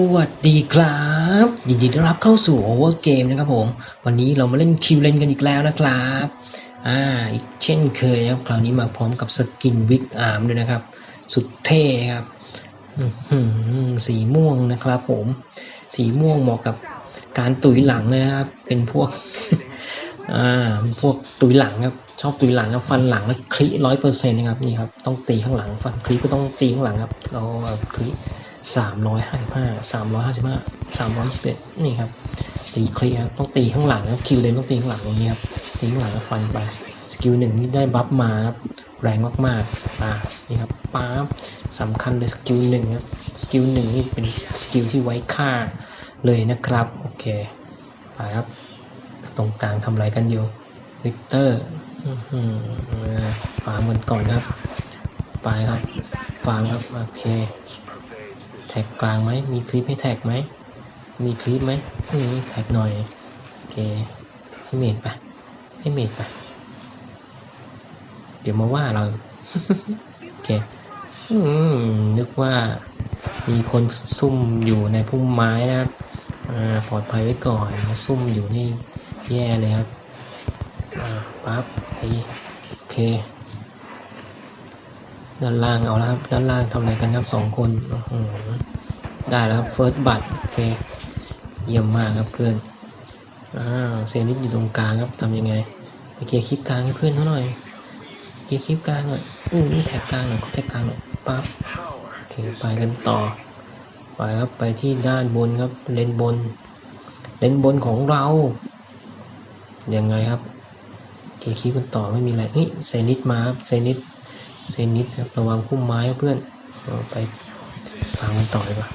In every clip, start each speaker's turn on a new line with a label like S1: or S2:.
S1: สวัสดีครับ ยินดีต้อนรับเข้าสู่ Over Game นะครับผม วันนี้เรามาเล่นคิวเลนกันอีกแล้วนะครับ อ่า อีกเช่นเคยนะครับ คราวนี้มาพร้อมกับสกินวิกอาร์มด้วยนะครับ สุดเท่ครับหือสีม่วงนะครับผม สีม่วงเหมาะกับการตุยหลังนะครับ เป็นพวก อ่าเป็นพวกตุยหลังครับ ชอบตุยหลังครับ ฟันหลังแล้วคลิร้อยเปอร์เซ็นต์นะครับ นี่ครับ ต้องตีข้างหลัง ฟันคลิก็ต้องตีข้างหลังครับ เราคลิ สามร้อยห้าสิบห้าสามร้อยห้าสิบห้าสามร้อยสิบเอ็ดนี่ครับตีเคลิครับต้องตีข้างหลังครับคิวเลนต้องตีข้างหลังอย่างนี้ครับตีข้างหลังแล้วฟันไปสกิลหนึ่งนี่ได้บัฟมาครับแรงมากๆอ่านี่ครับป๊าบสำคัญเลยสกิลหนึ่งครับสกิลหนึ่งนี่เป็นสกิลที่ไว้ฆ่าเลยนะครับโอเคไปครับตรงกลางทำอะไรกันอยู่วิกเตอร์อื้อหือฟาร์มกันก่อนครับ ไปครับฟาร์มครับ โอเค แท็กกลางไหมมีคลิปให้แท็กไหม มีคลิปไหมอืมแท็กหน่อย โอเค ให้เมดไป ให้เมดไป เดี๋ยวมาว่าเรา โอเค อืม นึกว่ามีคนซุ่มอยู่ในพุ่มไม้นะครับอ่าปลอดภัยไว้ก่อนมาซุ่มอยู่นี่แย่เลยครับ อ่า ปั๊บทีโอเค ด้านล่างเอาแล้วครับ ด้านล่างทำอะไรกันครับสองคนอื้อหือได้แล้วครับเฟิร์สบัตโอเคเยี่ยมมากครับเพื่อนอ่าเซนิสอยู่ตรงกลางครับทำยังไงไปเคลียร์คลิปกลางให้เพื่อนเขาหน่อยเคลียร์คลิปกลางหน่อยอือแท็กกลางหน่อยเขาแท็กกลางหน่อยปั๊บโอเคไปกันต่อ ไปครับไปที่ด้านบนครับเลนบน เลนบนของเรายังไงครับเคลียร์คลิปกันต่อไม่มีอะไรเฮ้ยเซนิสมาครับเซนิส เซนิสครับระวังพุ่มไม้เพื่อนเอาไปฟังกันต่อดีกว่า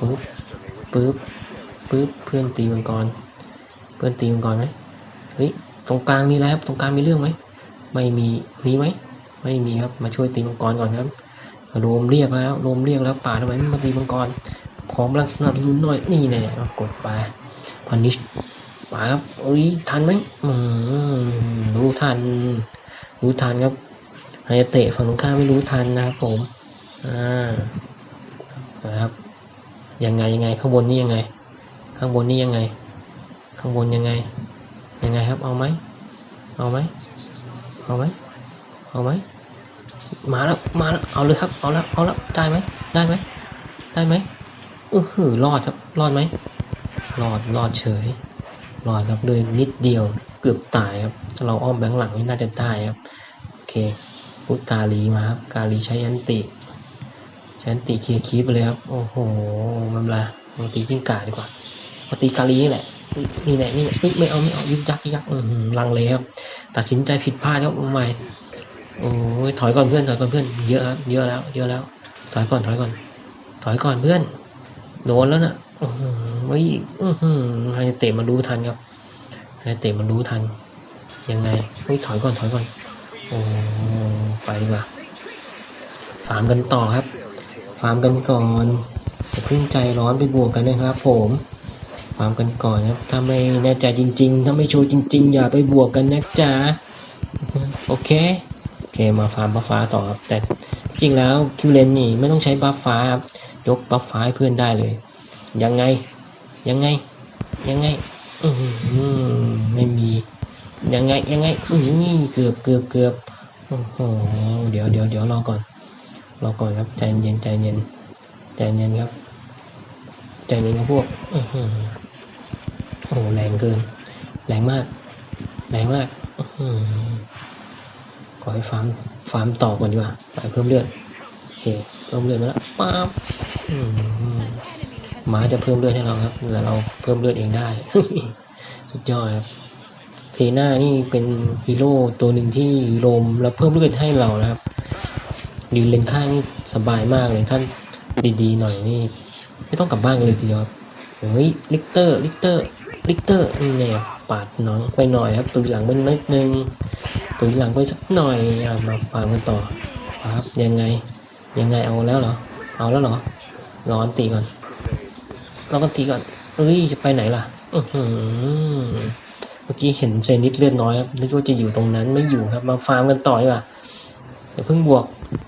S1: ปึ๊บปึ๊บปึ๊บเพื่อนตีมังกร เพื่อนตีมังกรไหมเฮ้ยตรงกลางมีอะไรครับตรงกลางมีเรื่องไหมไม่มีมีไหมไม่มีครับมาช่วยตีมังกรก่อนครับโรมเรียกแล้วโรมเรียกแล้วป่าทำไมไม่มาตีมังกรพร้อมรังสนับสนุนหน่อยนี่แน่กดไปพันิชมาครับเอ้ยทันไหมอืมรู้ทันรู้ทันครับ ไฮายาเตะฝั่งตรงข้ามไม่รู้ทันนะครับผม อ่า นะครับ ยังไงยังไงข้างบนนี่ยังไง ข้างบนนี่ยังไง ข้างบนยังไง ยังไงครับ เอาไหม เอาไหม เอาไหม เอาไหม มาแล้ว มาแล้ว เอาเลยครับ เอาแล้ว เอาแล้ว ได้ไหม ได้ไหม ได้ไหมอือหือรอดครับ รอดไหม รอด รอดเฉย รอดครับเลยนิดเดียว เกือบตายครับ ถ้าเราอ้อมแบงค์หลังนี่น่าจะได้ครับ โอเค พุทกาลีมาครับ กาลีใช้อันติใช้อันติเคลียร์คีปไปเลยครับ โอ้โหมันละมาตีจิ้งก่าดีกว่ามาตีกาลีนี่แหละนี่แหละนี่แหละไม่เอาไม่เอายึกยักยักอือหือลังเลครับตัดสินใจผิดพลาดครับใหม่โอ้ยถอยก่อนเพื่อนถอยก่อนเพื่อนเยอะครับเยอะแล้ว เยอะแล้ว ถอยก่อนถอยก่อน ถอยก่อนเพื่อนโดนแล้วน่ะอื้อหือเฮ้ยอื้อหือไฮเตะมันรู้ทันครับไฮเตะมันรู้ทันยังไงเฮ้ยถอยก่อนถอยก่อน อ้ไปว่าฟาร์มกันต่อครับ ฟาร์มกันก่อนอย่าเพิ่งใจร้อนไปบวกกันนะครับ ผมฟาร์มกันก่อนครับ ถ้าไม่แน่ใจจริง ๆ ถ้าไม่โชว์จริง ๆ อย่าไปบวกกันนะจ๊ะโอเคโอเคมาฟาร์มบัฟฟ้าต่อครับ แต่จริงแล้วคิวเลนนี่ไม่ต้องใช้บัฟฟ้าครับยกบัฟฟ้าให้เพื่อนได้เลย ยังไงยังไงยังไงอืไม่มี ยังไงยังไงอือหือเกือบเกือบเกือบโอ้โหเดี๋ยวเดี๋ยวเดี๋ยวรอก่อนรอก่อนครับใจเย็นใจเย็นใจเย็นครับใจเย็นครับพวกโอ้โหแรงเกิน แรงมาก แรงมากอือหือขอให้ฟาร์มฟาร์มต่อก่อนดีกว่าไปเพิ่มเลือดโอเคเพิ่มเลือดมาแล้วป๊าบอืมหมาจะเพิ่มเลือดให้เราครับแต่เราเพิ่มเลือดเองได้ สุดยอดครับ เทน่านี่เป็นฮีโร่ตัวหนึ่งที่โรมแล้วเพิ่มเลือดให้เรานะครับยืนเลนข้างนี่สบายมากเลยท่านดีๆหน่อยนี่ไม่ต้องกลับบ้านเลยทีเดียวครับเฮ้ยลิกเตอร์ลิกเตอร์ลิกเตอร์นี่ไงปาดน้องไปหน่อยครับตุยหลังไปนิดนึงตุยหลังไปสักหน่อยอะมาปาดกันต่อครับยังไงยังไงเอาแล้วเหรอเอาแล้วเหรอร้อนตีก่อนเราก็ตีก่อนเอ้ยจะไปไหนล่ะอือ มื่อกี้เห็นเซนิสเลือดน้อยครับนึกว่าจะอยู่ตรงนั้นไม่อยู่ครับมาฟาร์มกันต่อดีกว่าอย่าเพิ่งบวก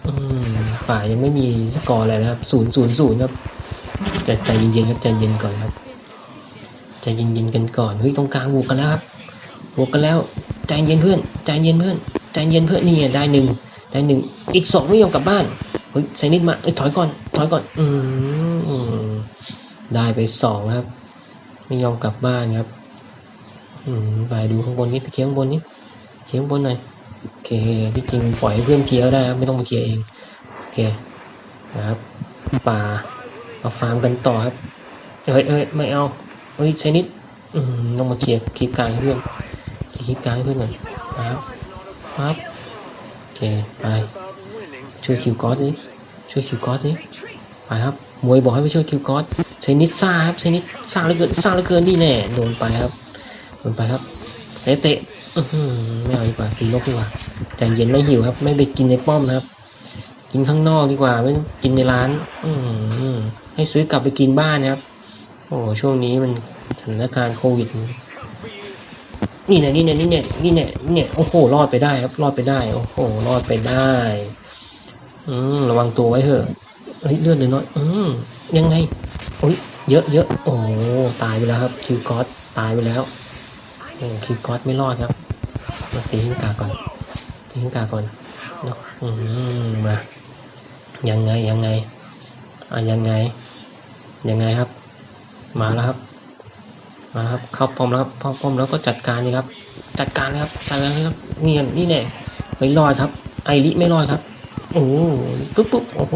S1: อืมป่ายยังไม่มีสกอร์อะไรนะครับศูนย์ศูนย์ศูนย์ครับใจใจเย็นๆครับใจเย็นก่อนครับใจเย็นๆกันก่อนเฮ้ยตรงกลางบวกกันแล้วครับบวกกันแล้วใจเย็นเพื่อนใจเย็นเพื่อนใจเย็นเพื่อนนี่ไงได้หนึ่งได้หนึ่งอีกสองไม่ยอมกลับบ้านเฮ้ยไซนิดมาเอ้ยถอยก่อนถอยก่อนอืมได้ไปสองครับ ไม่ยอมกลับบ้านครับ ไปดูข้างบนนิดไปเขียนข้างบนนิดเขียนข้างบนหน่อยโอเคที่จริงปล่อยให้เพื่อนเคียร์ได้ครับไม่ต้องมาเคียร์เองโอเคนะครับป่ามาฟาร์มกันต่อครับเอ้ยเอ้ยไม่เอาเฮ้ยใชนิดอืต้องมาเคลียร์คลิปกลางเพื่อนคลิปกลางเพื่อนหน่อยครับครับโอเคไปช่วยคิวกอสสิช่วยคิวกอสสิไปครับมวยบอกให้ไปช่วยคิวกอสใชนิดซ่าครับใชนิดซ่าเหลือเกินซ่าเหลือเกินนี่แน่โดนไปครับ ลงไปครับเตะเตะไม่เอาดีกว่ากินนกดีกว่าใจเย็นไม่หิวครับ ไม่ไปกินในป้อมนะครับ กินข้างนอกดีกว่า ไม่กินในร้าน อืให้ซื้อกลับไปกินบ้านนะครับ โอ้ช่วงนี้มันสถานการณ์โควิด นี่เนี่ยนี่เนี่ยนี่เนี่ยนี่เนี่ยนี่เนี่ยโอ้โหรอดไปได้ครับ รอดไปได้ โอ้โหรอดไปได้ อืมระวังตัวไว้เถอะเฮ้ยเลือดเลยน้อยอืมยังไงโอ้ยเยอะเยอะโอ้ตายไปแล้วครับคิวกอสตายไปแล้ว คิวก๊อตไม่รอดครับมาตีหิ้งกาก่อนตีหิ้งกาก่อนเนาะอืมมายังไงยังไงอะยังไง ยังไงครับ มาแล้วครับ มาแล้วครับ เข้าป้อมแล้วครับเข้าป้อมแล้วก็จัดการนี่ครับ จัดการเลยครับจัดการครับเนี่นี่แน่ไม่รอดครับ ไอริไม่รอดครับโอ้ปุ๊บปุ๊บโอ้โห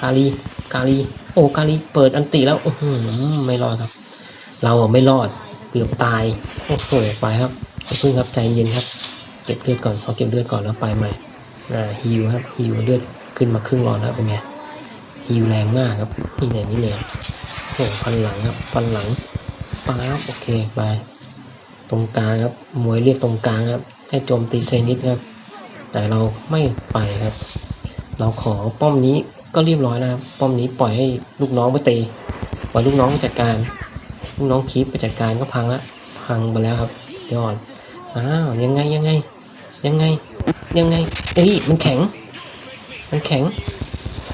S1: กาลี กาลี โอ้กาลีเปิดอันติแล้วอือหือไม่รอดครับ เราไม่รอด กือบตายโอ้โหไปครับเพิ่งครับใจเย็นครับ เก็บเลือดก่อนขอเก็บเลือดก่อนแล้วไปใหม่อ่าฮิวครับฮิวเลือดขึ้นมาครึ่งหลอดแล้วเป็นไงฮิวแรงมากครับนี่เนี่ยนี่เนี่ยโอ้โหพันหลังครับพันหลังปครับโอเคไปตรงกลางครับมวยเรียกตรงกลางครับ ให้โจมตีเซนิดครับ แต่เราไม่ไปครับ เราขอป้อมนี้ก็เรียบร้อยแล้วครับ ป้อมนี้ปล่อยให้ลูกน้องไปตีปล่อยลูกน้องจัดการ น้องคีปไปจัดการก็พังละพังไปแล้วครับยอดอ้าวยังไงยังไง ยังไง ยังไงเอ้ยมันแข็ง มันแข็ง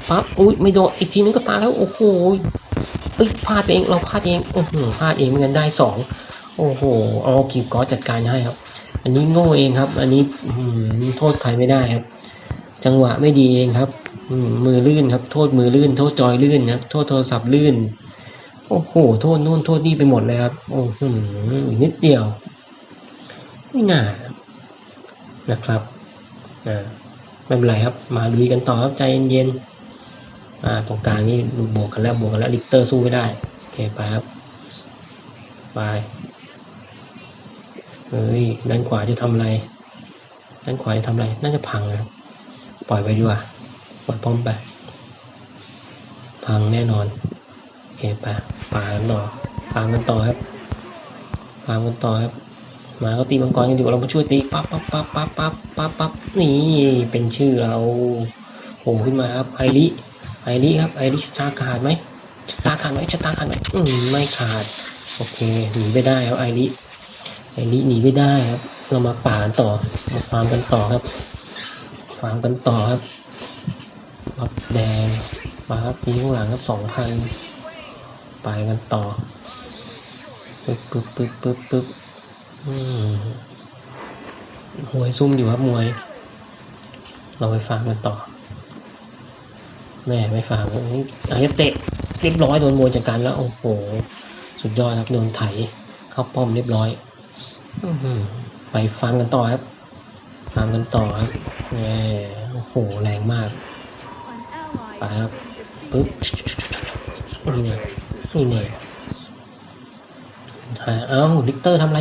S1: ปั๊บอุ้ยไม่โดนอีกทีนึงก็ตายแล้วโอ้โหเอ้ยพลาดเองเราพลาดเองโอ้โหพลาดเองเหมือนกันได้สองโอ้โหเอาคิวก็จัดการให้ครับ อันนี้โง่เองครับ อันนี้อืโทษใครไม่ได้ครับ จังหวะไม่ดีเองครับมือลื่นครับ โทษมือลื่น โทษจอยลื่นครับ โทษโทรศัพท์ลื่น โอ้โห โทษนู่นโทษนี่ไปหมดเลยครับ โอ้โหอีกนิดเดียว ไม่น่านะครับอ่าไม่เป็นไรครับ มาลุยกันต่อครับใจเย็นๆอ่าตรงกลางนี่บวกกันแล้วบวกกันแล้วลิกเตอร์สู้ไม่ได้ โอเคไปครับ ไป เฮ้ย ด้านขวาจะทำอะไร ด้านขวาจะทำอะไร น่าจะพังนะปล่อยไปดีกว่า ปล่อยป้อมไป พังแน่นอน ไปปากันต่อปากันต่อครับปากันต่อครับ มาก็ตีมังกรกันดีกว่เรามาช่วยตีปั๊บปั๊บปั๊บปั๊บปั๊บปั๊บปั๊บนี่เป็นชื่อเราโผล่ขึ้นมาครับไอริไอริครับไอริสตาร์ขาดไหมสตาร์ขาดไหมสตาร์ขาดไหมอืมไม่ขาดโอเคหนีไม่ได้ครับไอริไอริหนีไม่ได้ครับ เรามาป่ากันต่อมาฟาร์มกันต่อครับฟาร์มกันต่อครับบับแดงมาครับทีข้างหลังครับสองพัน ไปกันต่อปึ๊บปึ๊บปึ๊บปึ๊บปึ๊บอืมวยซุ่มอยู่ครับมวย เราไปฟังกันต่อ แม่ไม่ฟังนี่อายะเตะเรียบร้อยโดนมวยจัดการแล้วโอ้โห สุดยอดครับโดนไถเข้าป้อมเรียบร้อยอไปฟังกันต่อครับฟังกันต่อครับแหมโอ้โหแรงมาก ไปครับปึ๊บ นี่เนี่ยนี่เนี่ยหาเอ้าลิกเตอร์ทำไร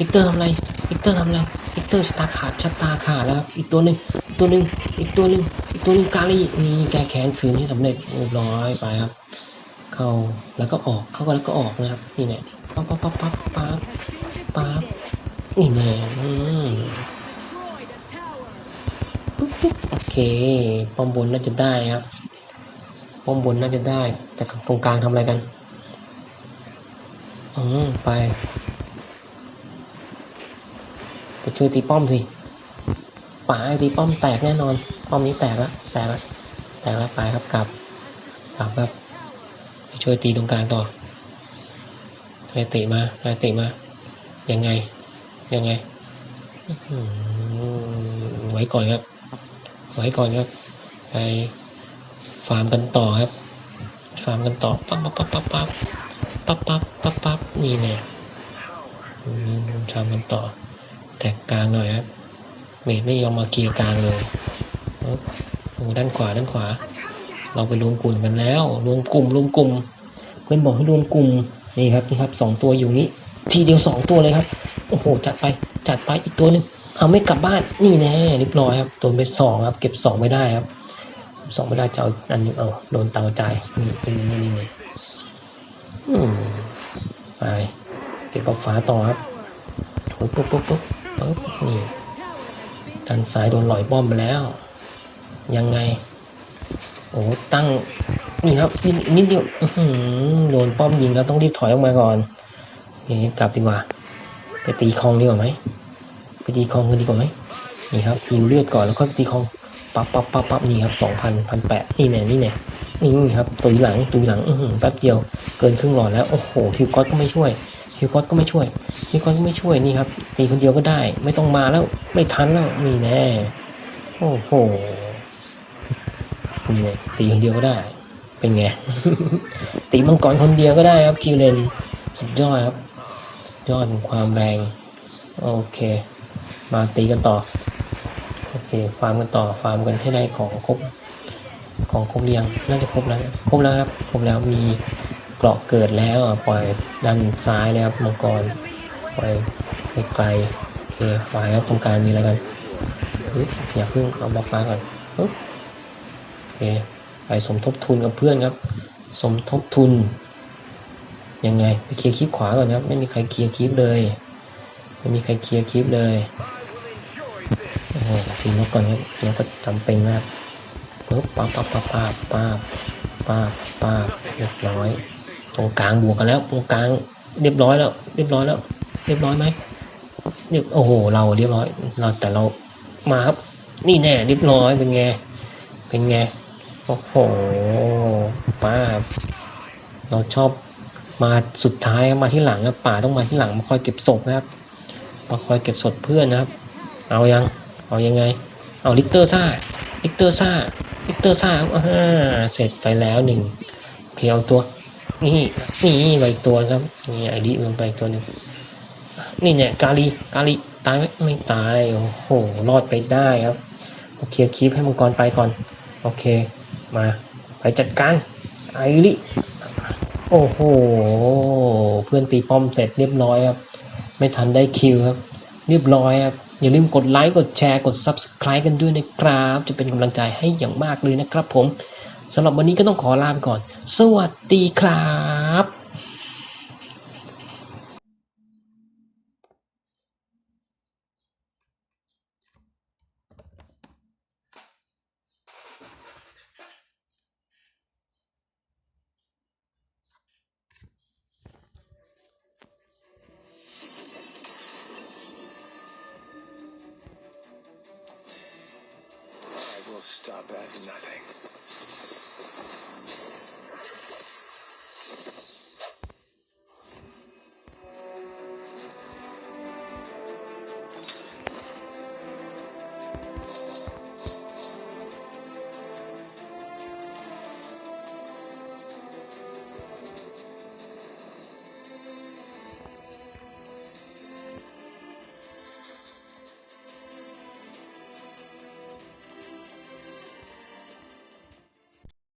S1: ลิกเตอร์ทำไรลิกเตอร์ทำไรลิกเตอร์ชะตาขาดชะตาขาดแล้วอีกตัวหนึ่งตัวหนึ่งอีกตัวหนึ่งอีกตัวหนึ่งกาลีนี่แกแขนฝืนที่สำเร็จเรียบร้อยไปครับ เข้าแล้วก็ออกเข้าแล้วก็ออกนะครับนี่เนี่ยปั๊บปั๊บปั๊บปั๊บปั๊บปั๊บนี่แน่อืมปุ๊บปุ๊บโอเคป้อมบนน่าจะได้ครับ ป้อมบนน่าจะได้ แต่ตรงกลางทำอะไรกันอืมไปไปช่วยตีป้อมสิป่าไอ้ตีป้อมแตกแน่นอน ป้อมนี้แตกแล้วแตกแล้วแตกแล้วไปครับกลับกลับครับโอเคช่วยตีตรงกลางต่อใครเตะมาใครเตะมายังไงยังไงไว้ก่อนครับไว้ก่อนครับไป ฟาร์มกันต่อครับ ฟาร์มกันต่อปั๊บปั๊บปั๊บปั๊บปั๊บปั๊บปั๊บปั๊บนี่แน่ฟาร์มกันต่อแท็กกลางหน่อยครับเมดไม่ยอมมาเคลียร์กลางเลยโอ้ด้านขวาด้านขวา เราไปรวมกลุ่มกันแล้ว รวมกลุ่มรวมกลุ่ม เพื่อนบอกให้รวมกลุ่มนี่ครับนี่ครับสองตัวอยู่นี้ทีเดียวสองตัวเลยครับโอ้โหจัดไปจัดไปอีกตัวหนึงเอาไม่กลับบ้านนี่แน่เรียบร้อยครับโดนไปสองครับ เก็บสองไม่ได้ครับ สองไม่ได้จะเอาอันนี้เอาโดนเตาใจายนี่เป็นนี่นี่นี่ไปเก็บเอาฟ้าต่อครับปุ๊บปุ๊บปุ๊บปุ๊บปุ๊บนี่ด้านซ้ายโดนหลอยป้อมไปแล้ว ยังไง โอ้ตั้งนี่ครับนิดนิดเดียวโดนป้อมยิงแล้วต้องรีบถอยออกมาก่อนนี่กลับดีกว่า ไปตีคลองดีกว่าไหมไปตีคลองกันดีกว่าไหมนี่ครับยิวเลือดก่อนแล้วก็ตีคลอง ปั๊บปั๊บปั๊บปั๊บนี่ครับสองพันพันแปดนี่แน่นี่แน่นี่ครับตุยหลังตุยหลังอือหือแป๊บเดียวเกินครึ่งหลอดแล้ว โอ้โหคิวก๊อตก็ไม่ช่วยคิวก๊อตก็ไม่ช่วยคิวก๊อตก็ไม่ช่วยนี่ครับตีคนเดียวก็ได้ ไม่ต้องมาแล้วไม่ทันแล้วนี่แน่โอ้โหนี่ไงตีคนเดียวก็ได้ เป็นไงตีมังกรคนเดียวก็ได้ครับคิวเลนสุดยอดครับยอดของความแรงโอเค มาตีกันต่อ ฟาร์มกันต่อฟาร์มกันให้ได้ของครบของครบเรียงน่าจะครบแล้วครบแล้วครับครบแล้วมีเกราะเกิดแล้วปล่อยด้านซ้ายเลยครับมังกรปล่อยไปไกลโอเคฝ่าครับตรงกลางมีอะไรกันปึ๊บอย่าเพิ่งเอาบล็อกฟ้าก่อนโอเคไปสมทบทุนกับเพื่อนครับ สมทบทุนยังไงไปเคลียร์คลิปขวาก่อนครับ ไม่มีใครเคลียร์คลิปเลย ไม่มีใครเคลียร์คลิปเลย โอ้โหทีนี้ก่อนครับเราก็จำเป็นนะครับปึ๊บปั๊บปั๊บปั๊บปั๊บปั๊บปั๊บปั๊บเรียบร้อยตรงกลางบวกกันแล้วตรงกลางเรียบร้อยแล้ว เรียบร้อยแล้ว เรียบร้อยไหมเรียบโอ้โห เราเรียบร้อย เราแต่เรามาครับ นี่แน่เรียบร้อยเป็นไงเป็นไงโอ้โหป้าเราชอบมาสุดท้ายมาที่หลังครับป่าต้องมาที่หลังมาคอยเก็บศพนะครับมาคอยเก็บศพเพื่อนนะครับ เอายัง เอายังไง เอาลิกเตอร์ซ่าลิกเตอร์ซ่าลิกเตอร์ซ่าอ่าเสร็จไปแล้วหนึ่งเพียวตัว นี่นี่ไปอีกตัวครับนี่ไอดีมันไปอีกตัวหนึ่งนี่เนี่ยกาลีกาลีตายไหมไม่ตายโอ้โหรอดไปได้ครับโอเคียร์คลิปให้มังกรไปก่อนโอเคมาไปจัดการไอริโอ้โห เพื่อนตีป้อมเสร็จเรียบร้อยครับ ไม่ทันได้คิวครับ เรียบร้อยครับ อย่าลืมกดไลค์กดแชร์กด Subscribe กันด้วยนะครับ จะเป็นกำลังใจให้อย่างมากเลยนะครับผมสำหรับวันนี้ก็ต้องขอลาไปก่อน สวัสดีครับ